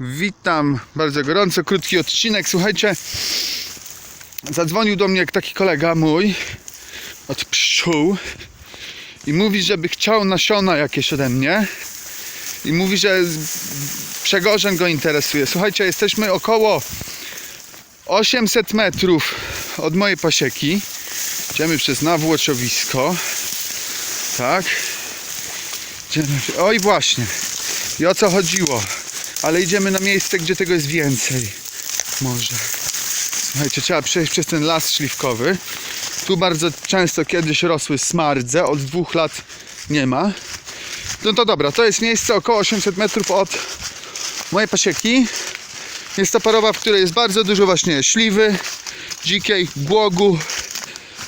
Witam bardzo gorąco, krótki odcinek. Słuchajcie, zadzwonił do mnie taki kolega mój od pszczół i mówi, żeby chciał nasiona jakieś ode mnie i mówi, że Przegorzeń go interesuje. Słuchajcie, jesteśmy około 800 metrów od mojej pasieki. Idziemy przez nawłoczowisko. Tak. Idziemy... Oj właśnie. I o co chodziło? Ale idziemy na miejsce, gdzie tego jest więcej. Może. Słuchajcie, trzeba przejść przez ten las śliwkowy. Tu bardzo często kiedyś rosły smardze, od dwóch lat nie ma. No to dobra, to jest miejsce około 800 metrów od mojej pasieki. Jest to parowa, w której jest bardzo dużo właśnie śliwy, dzikiej, błogu.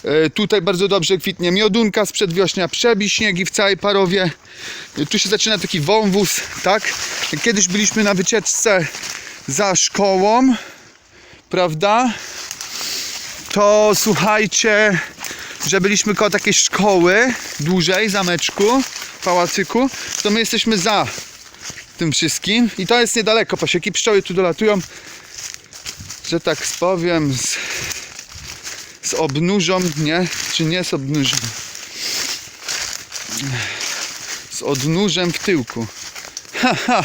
E, Tutaj bardzo dobrze kwitnie miodunka z przedwiośnia, przebi śniegi w całej parowie. E, Tu się zaczyna taki wąwóz, tak? Kiedyś byliśmy na wycieczce za szkołą, prawda? To słuchajcie, że byliśmy koło takiej szkoły dłużej, zameczku, pałacyku, to my jesteśmy za tym wszystkim i to jest niedaleko pasieki, pszczoły tu dolatują, że tak powiem, z, z obnużą, nie? Czy nie z obnużą? Z odnóżem w tyłku. Haha.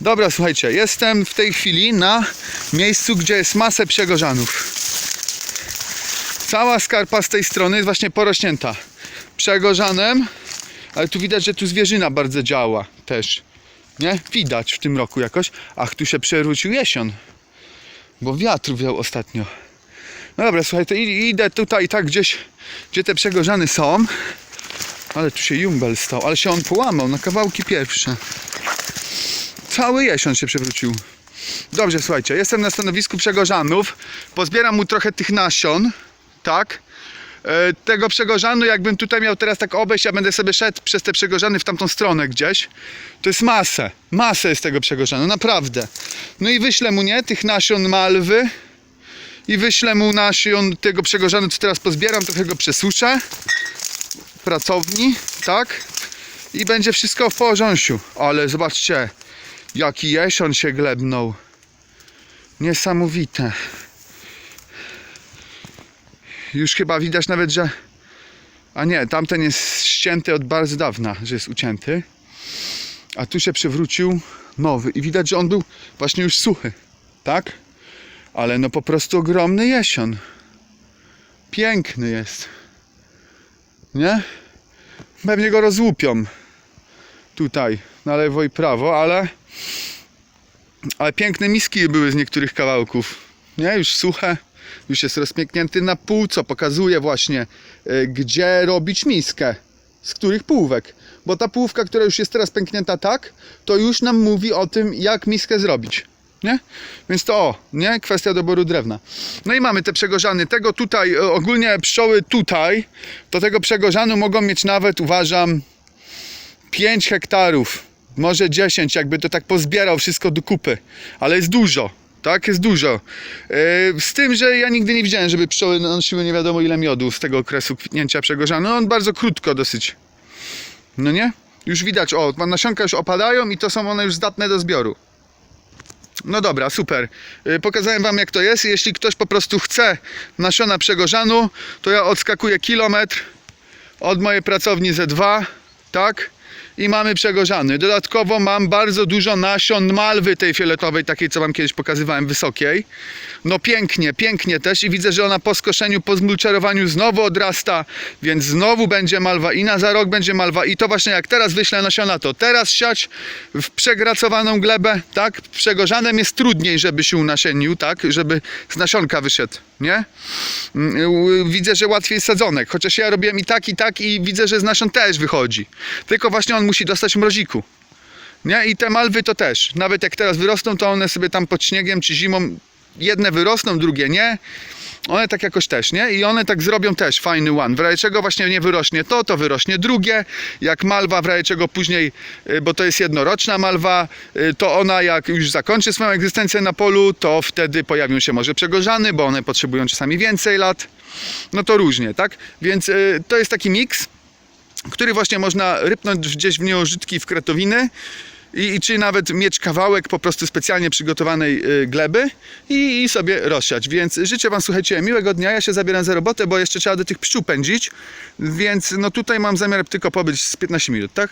Dobra, słuchajcie, jestem w tej chwili na miejscu, gdzie jest masę przegorzanów. Cała skarpa z tej strony jest właśnie porośnięta przegorzanem, ale tu widać, że tu zwierzyna bardzo działa też. Nie? Widać w tym roku jakoś. Ach, tu się przewrócił jesion. Bo wiatr wiał ostatnio. No dobra, słuchaj, to idę tutaj tak gdzieś, gdzie te przegorzany są. Ale tu się jumbel stał, ale się on połamał na kawałki pierwsze. Cały jesion się przewrócił. Dobrze, słuchajcie, jestem na stanowisku przegorzanów. Pozbieram mu trochę tych nasion, tak? E, Tego przegorzanu, jakbym tutaj miał teraz tak obejść, ja będę sobie szedł przez te przegorzany w tamtą stronę gdzieś. To jest masę, masę jest tego przegorzanu, naprawdę. No i wyślę mu, nie, tych nasion malwy. I wyślę mu nasion tego przegorzanu, co teraz pozbieram, trochę go przesuszę. Pracowni, tak? I będzie wszystko w porządku. Ale zobaczcie, jaki jesion się glebnął. Niesamowite. Już chyba widać nawet, że... A nie, tamten jest ścięty od bardzo dawna, że jest ucięty. A tu się przewrócił nowy. I widać, że on był właśnie już suchy. Tak? Ale no po prostu ogromny jesion. Piękny jest. Nie? Pewnie go rozłupią. Tutaj, na lewo i prawo, ale... Ale piękne miski były z niektórych kawałków. Nie? Już suche. Już jest rozpięknięty na pół, co pokazuje właśnie, y, gdzie robić miskę. Z których półwek. Bo ta półka, która już jest teraz pęknięta tak, to już nam mówi o tym, jak miskę zrobić. Nie? Więc to o, nie? Kwestia doboru drewna. No i mamy te przegorzany. Tego tutaj, y, ogólnie pszczoły tutaj, to tego przegorzanu mogą mieć nawet, uważam, 5 hektarów, może 10, jakby to tak pozbierał wszystko do kupy, ale jest dużo, tak, jest dużo. Yy, z tym, że ja nigdy nie widziałem, żeby pszczoły nosiły nie wiadomo ile miodu z tego okresu kwitnięcia przegorzanu. No on bardzo krótko dosyć. No nie? Już widać, o, nasionka już opadają i to są one już zdatne do zbioru. No dobra, super. Yy, Pokazałem wam jak to jest. Jeśli ktoś po prostu chce nasiona przegorzanu, to ja odskakuję kilometr od mojej pracowni Z2, tak? I mamy przegorzany. Dodatkowo mam bardzo dużo nasion malwy tej fioletowej, takiej co wam kiedyś pokazywałem, wysokiej. No pięknie, pięknie też i widzę, że ona po skoszeniu, po zmulczerowaniu znowu odrasta, więc znowu będzie malwa i na za rok będzie malwa i to właśnie jak teraz wyślę nasiona, to teraz siać w przegracowaną glebę, tak? Przegorzanem jest trudniej, żeby się unasienił, tak? Żeby z nasionka wyszedł, nie? Mm, Widzę, że łatwiej sadzonek, chociaż ja robiłem i tak, i tak i widzę, że z nasion też wychodzi. Tylko właśnie on musi dostać mroziku. Nie? I te malwy to też. Nawet jak teraz wyrosną, to one sobie tam pod śniegiem czy zimą jedne wyrosną, drugie nie. One tak jakoś też, nie? I one tak zrobią też fajny one. W razie czego właśnie nie wyrośnie to, to wyrośnie drugie. Jak malwa, w razie czego później, y, bo to jest jednoroczna malwa, y, to ona jak już zakończy swoją egzystencję na polu, to wtedy pojawią się może przegorzany, bo one potrzebują czasami więcej lat. No to różnie, tak? Więc y, to jest taki miks, który właśnie można rypnąć gdzieś w nieużytki w kretowiny I, czy nawet mieć kawałek po prostu specjalnie przygotowanej y, gleby i, i sobie rozsiać. Więc życzę Wam, słuchajcie, miłego dnia. Ja się zabieram za robotę, bo jeszcze trzeba do tych pszczół pędzić. Więc no tutaj mam zamiar tylko pobyć z 15 minut, tak?